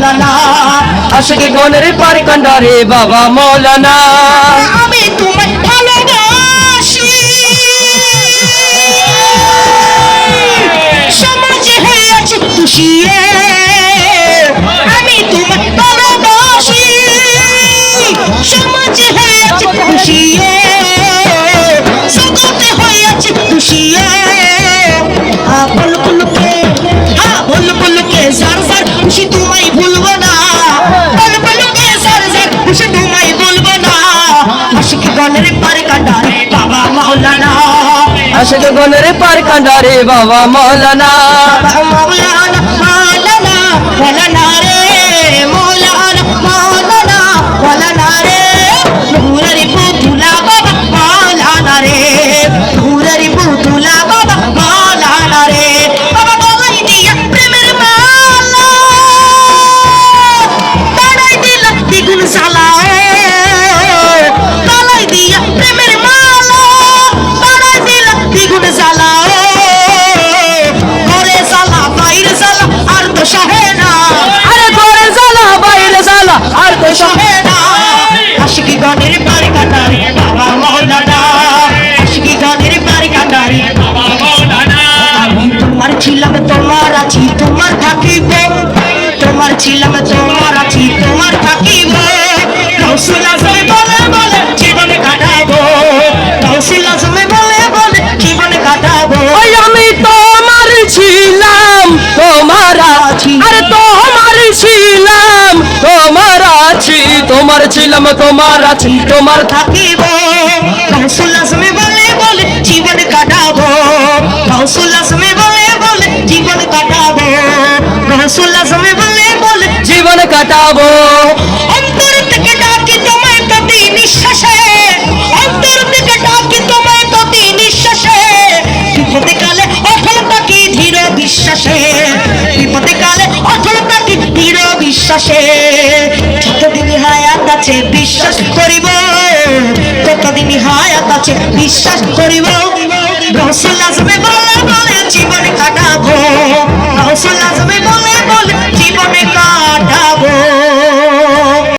মৌলানা। আশিক গনের পার কান্ডারে বাবা মৌলানা। আমি তোমায় ভালোবাসি। সমাজে হয়েছে খুশিয়ে আমি তোমায় ভালোবাসি। সমাজে হয়েছে খুশিয়ে পারে কাটারে বাবা মাওলানা আশিক গনের পার কান্ডারে বাবা মৌলানা মৌলানা মৌলানা। মাওলানা তোমার আছি তোমার থাকিব। তোমার ছিলাম তোমার আছি তোমার থাকিব। রসুল আজমে বলে বলে জীবন কাটাবো। রসুল আজমে বলে বলে জীবন কাটাবো। আমি তোমার ছিলাম তোমার আছি। আরে তোমার ছিলাম তোমার আছি। তোমার ছিলাম তোমার আছি তোমার থাকিব। রসুল কাটাবো। অন্তর থেকে ডাকি তোমায় প্রতি নিঃশ্বাসে। অন্তর থেকে ডাকি তোমায় প্রতি নিঃশ্বাসে। বিপদে কালে অটল থাকি ধীর বিশ্বাসে। বিপদে কালে অটল থাকি ধীর বিশ্বাসে। যতদিন হায়াত আছে বিশ্বাস করিব। ততদিন হায়াত আছে বিশ্বাস করিব। রসুল আসবে